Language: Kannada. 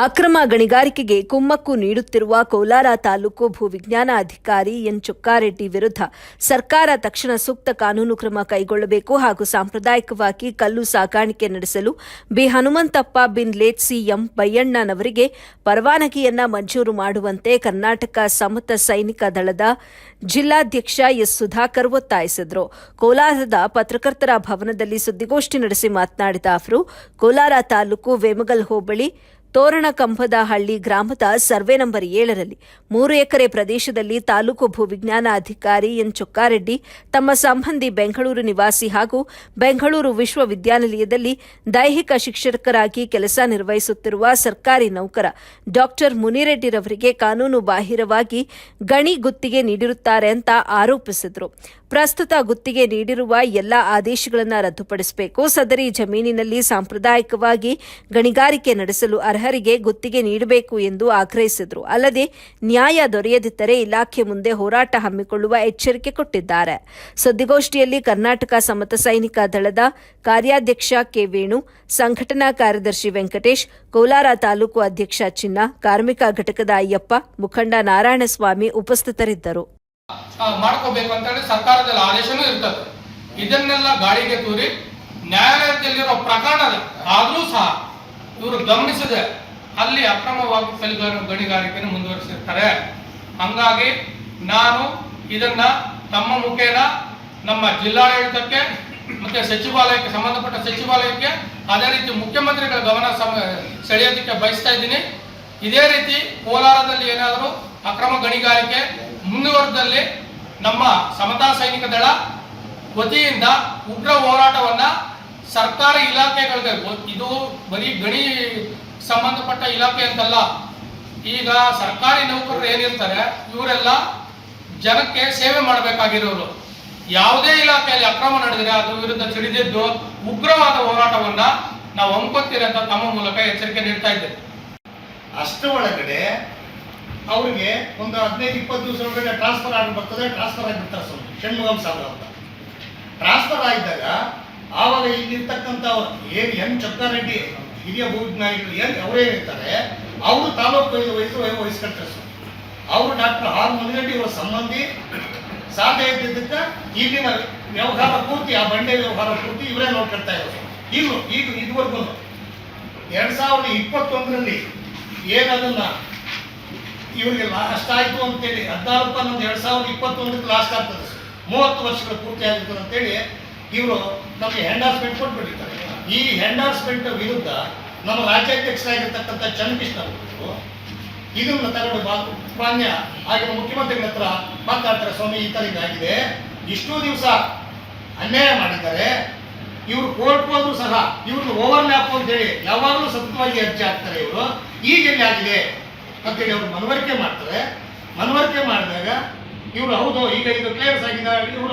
ಅಕ್ರಮ ಗಣಿಗಾರಿಕೆಗೆ ಕುಮ್ಮಕ್ಕು ನೀಡುತ್ತಿರುವ ಕೋಲಾರ ತಾಲೂಕು ಭೂವಿಜ್ಞಾನ ಅಧಿಕಾರಿ ಎನ್ ಚುಕ್ಕಾರೆಡ್ಡಿ ವಿರುದ್ಧ ಸರ್ಕಾರ ತಕ್ಷಣ ಸೂಕ್ತ ಕಾನೂನು ಕ್ರಮ ಕೈಗೊಳ್ಳಬೇಕು ಹಾಗೂ ಸಾಂಪ್ರದಾಯಿಕವಾಗಿ ಕಲ್ಲು ಸಾಗಾಣಿಕೆ ನಡೆಸಲು ಬಿ ಹನುಮಂತಪ್ಪ ಬಿನ್ ಲೇಟ್ ಸಿಎಂ ಬೈಯಣ್ಣನವರಿಗೆ ಪರವಾನಗಿಯನ್ನ ಮಂಜೂರು ಮಾಡುವಂತೆ ಕರ್ನಾಟಕ ಸಮತ ಸೈನಿಕ ದಳದ ಜಿಲ್ಲಾಧ್ಯಕ್ಷ ಎಸ್ ಸುಧಾಕರ್ ಒತ್ತಾಯಿಸಿದರು. ಕೋಲಾರದ ಪತ್ರಕರ್ತರ ಭವನದಲ್ಲಿ ಸುದ್ದಿಗೋಷ್ಠಿ ನಡೆಸಿ ಮಾತನಾಡಿದ ಅವರು, ಕೋಲಾರ ತಾಲೂಕು ವೇಮಗಲ್ ಹೋಬಳಿ ತೋರಣಕಂಬದಹಳ್ಳಿ ಗ್ರಾಮದ ಸರ್ವೆ ನಂಬರ್ ಏಳರಲ್ಲಿ ಮೂರು ಎಕರೆ ಪ್ರದೇಶದಲ್ಲಿ ತಾಲೂಕು ಭೂವಿಜ್ಞಾನ ಅಧಿಕಾರಿ ಎನ್ ಚೊಕ್ಕಾರೆಡ್ಡಿ, ತಮ್ಮ ಸಂಬಂಧಿ ಬೆಂಗಳೂರು ನಿವಾಸಿ ಹಾಗೂ ಬೆಂಗಳೂರು ವಿಶ್ವವಿದ್ಯಾನಿಲಯದಲ್ಲಿ ದೈಹಿಕ ಶಿಕ್ಷಕರಾಗಿ ಕೆಲಸ ನಿರ್ವಹಿಸುತ್ತಿರುವ ಸರ್ಕಾರಿ ನೌಕರ ಡಾಕ್ಟರ್ ಮುನಿರೆಡ್ಡಿರವರಿಗೆ ಕಾನೂನು ಬಾಹಿರವಾಗಿ ಗಣಿ ಗುತ್ತಿಗೆ ನೀಡಿರುತ್ತಾರೆ ಅಂತ ಆರೋಪಿಸಿದರು. ಪ್ರಸ್ತುತ ಗುತ್ತಿಗೆ ನೀಡಿರುವ ಎಲ್ಲ ಆದೇಶಗಳನ್ನು ರದ್ದುಪಡಿಸಬೇಕು. ಸದರಿ ಜಮೀನಿನಲ್ಲಿ ಸಾಂಪ್ರದಾಯಿಕವಾಗಿ ಗಣಿಗಾರಿಕೆ ನಡೆಸಲು ಅರ್ಹರಿಗೆ ಗುತ್ತಿಗೆ ನೀಡಬೇಕು ಎಂದು ಆಗ್ರಹಿಸಿದರು. ಅಲ್ಲದೆ ನ್ಯಾಯ ದೊರೆಯದಿದ್ದರೆ ಇಲಾಖೆ ಮುಂದೆ ಹೋರಾಟ ಹಮ್ಮಿಕೊಳ್ಳುವ ಎಚ್ಚರಿಕೆ ಕೊಟ್ಟಿದ್ದಾರೆ. ಸುದ್ದಿಗೋಷ್ಠಿಯಲ್ಲಿ ಕರ್ನಾಟಕ ಸಮತ ಸೈನಿಕ ದಳದ ಕಾರ್ಯಾಧ್ಯಕ್ಷ ಕೆ ವೇಣು, ಸಂಘಟನಾ ಕಾರ್ಯದರ್ಶಿ ವೆಂಕಟೇಶ್, ಕೋಲಾರ ತಾಲೂಕು ಅಧ್ಯಕ್ಷ ಚಿನ್ನ, ಕಾರ್ಮಿಕ ಘಟಕದ ಅಯ್ಯಪ್ಪ, ಮುಖಂಡ ನಾರಾಯಣಸ್ವಾಮಿ ಉಪಸ್ಥಿತರಿದ್ದರು. ಮಾಡ್ಕೋಬೇಕು ಅಂತ ಹೇಳಿ ಸರ್ಕಾರದಲ್ಲಿ ಆದೇಶನೂ ಇರ್ತದೆ. ಇದನ್ನೆಲ್ಲ ಗಾಳಿಗೆ ತೂರಿ ನ್ಯಾಯಾಲಯದಲ್ಲಿರೋ ಪ್ರಕರಣ ಆದರೂ ಸಹ ಗಮನಿಸದೆ ಅಲ್ಲಿ ಅಕ್ರಮವಾಗಿ ಕಲಿಗಾರ ಗಣಿಗಾರಿಕೆಯನ್ನು ಮುಂದುವರಿಸಿರ್ತಾರೆ. ಹಂಗಾಗಿ ನಾನು ಇದನ್ನ ತಮ್ಮ ಮುಖೇನ ನಮ್ಮ ಜಿಲ್ಲಾಡಳಿತಕ್ಕೆ ಮತ್ತೆ ಸಚಿವಾಲಯಕ್ಕೆ, ಸಂಬಂಧಪಟ್ಟ ಸಚಿವಾಲಯಕ್ಕೆ ಅದೇ ರೀತಿ ಮುಖ್ಯಮಂತ್ರಿಗಳ ಗಮನ ಸೆಳೆಯೋದಕ್ಕೆ ಬಯಸ್ತಾ ಇದ್ದೀನಿ. ಇದೇ ರೀತಿ ಕೋಲಾರದಲ್ಲಿ ಏನಾದರೂ ಅಕ್ರಮ ಗಣಿಗಾರಿಕೆ ಮುಂದುವರೆದಲ್ಲಿ ನಮ್ಮ ಸಮತಾ ಸೈನಿಕ ದಳ ವತಿಯಿಂದ ಉಗ್ರ ಹೋರಾಟವನ್ನ ಸರ್ಕಾರಿ ಇಲಾಖೆಗಳಿಗೆ ಇದು ಬರೀ ಗಣಿ ಸಂಬಂಧಪಟ್ಟ ಇಲಾಖೆ ಅಂತಲ್ಲ. ಈಗ ಸರ್ಕಾರಿ ನೌಕರರು ಏನಿರ್ತಾರೆ, ಇವರೆಲ್ಲ ಜನಕ್ಕೆ ಸೇವೆ ಮಾಡಬೇಕಾಗಿರೋರು. ಯಾವುದೇ ಇಲಾಖೆಯಲ್ಲಿ ಅಕ್ರಮ ನಡೆದರೆ ಅದ್ರ ವಿರುದ್ಧ ತಿಳಿದಿದ್ದು ಉಗ್ರವಾದ ಹೋರಾಟವನ್ನ ನಾವು ಹಮ್ಮಿಕೊಳ್ತೀರಿ ಅಂತ ತಮ್ಮ ಮೂಲಕ ಎಚ್ಚರಿಕೆ ನೀಡ್ತಾ ಇದ್ದೇವೆ. ಅಷ್ಟರ ಒಳಗಡೆ ಅವ್ರಿಗೆ ಒಂದು ಹದಿನೈದು, ಇಪ್ಪತ್ತು ದಿವಸ ಒಳಗಡೆ ಟ್ರಾನ್ಸ್ಫರ್ ಆಗಿ ಬರ್ತದೆ ಟ್ರಾನ್ಸ್ಫರ್ ಆಗಿಬಿಡ್ತಾರೆ ಷಣ್ಮುಗಂ ಸಾಗರ ಅಂತ. ಟ್ರಾನ್ಸ್ಫರ್ ಆಗಿದ್ದಾಗ ಆವಾಗ ಇಲ್ಲಿರ್ತಕ್ಕಂಥ ಏನು ಎನ್ ಚಕ್ರಾರೆಡ್ಡಿ ಹಿರಿಯ ಭೂವಿಜ್ಞಾನಿಗಳು ಏನು ಅವರೇ ಇರ್ತಾರೆ ಅವರು ತಾಲೂಕು ವಹಿಸಿ ವಹಿಸ್ಕೊಳ್ತಾರೆ ಸರ್ ಅವರು ಡಾಕ್ಟರ್ ಆರ್ ಮುನಿರೆಡ್ಡಿ ಅವರ ಸಂಬಂಧಿ ಸಾಧ್ಯ ಇದ್ದಿದ್ದಕ್ಕೆ ಈಗಿನ ವ್ಯವಹಾರ ಪೂರ್ತಿ, ಆ ಬಂಡೆ ವ್ಯವಹಾರ ಪೂರ್ತಿ ಇವರೇ ನೋಡ್ಕೊಳ್ತಾ ಇರೋದು ಇನ್ನು ಈಗ ಇದುವರೆಗೂ ಎರಡು ಸಾವಿರದ ಇಪ್ಪತ್ತೊಂದರಲ್ಲಿ ಏನದನ್ನ ಇವರಿಗೆ ಲಾಸ್ಟ್ ಆಯ್ತು ಅಂತೇಳಿ, ಹದಿನಾರು ರೂಪಾಯಿ ನಮ್ದು ಎರಡು ಸಾವಿರದ ಇಪ್ಪತ್ತೊಂದಕ್ಕೆ ಲಾಸ್ಟ್ ಆಗ್ತದೆ. ಮೂವತ್ತು ವರ್ಷಗಳು ಪೂರ್ತಿ ಆಗಿರ್ತದೆ ಅಂತೇಳಿ ಇವರು ನಮಗೆ ಹ್ಯಾಂಡಾಸ್ಮೆಂಟ್ ಕೊಟ್ಬಿಟ್ಟಿರ್ತಾರೆ. ಈ ಹ್ಯಾಂಡಾಸ್ಮೆಂಟ್ ವಿರುದ್ಧ ನಮ್ಮ ರಾಜ್ಯಾಧ್ಯಕ್ಷರಾಗಿರ್ತಕ್ಕಂಥ ಚನ್ನಕೃಷ್ಣ ಅವರು ಇದನ್ನ ತಗೊಂಡು ಬಾ- ಮಾನ್ಯ ಆಗಿನ ಮುಖ್ಯಮಂತ್ರಿಗಳ ಹತ್ರ ಮಾತಾಡ್ತಾರೆ, ಸ್ವಾಮಿ, ಈ ಥರ ಇದಾಗಿದೆ ಇಷ್ಟೂ ದಿವಸ ಅನ್ಯಾಯ ಮಾಡಿದ್ದಾರೆ. ಇವರು ಕೋರ್ಟ್ ಹೋದ್ರು ಸಹ ಇವ್ರನ್ನ ಓವರ್ ಲ್ಯಾಪ್ ಅಂತೇಳಿ ಯಾವಾಗಲೂ ಸತತವಾಗಿ ಅರ್ಜಿ ಹಾಕ್ತಾರೆ ಇವರು. ಈಗ ಎಲ್ಲಿ ಆಗಿದೆ ಅಂತೇಳಿ ಅವರು ಮನವರಿಕೆ ಮಾಡ್ತಾರೆ. ಮನವರಿಕೆ ಮಾಡಿದಾಗ ಇವರು ಹೌದು, ಈಗ ಇದು ಕ್ಲಿಯರ್ಸ್ ಆಗಿದೆ, ಇವರು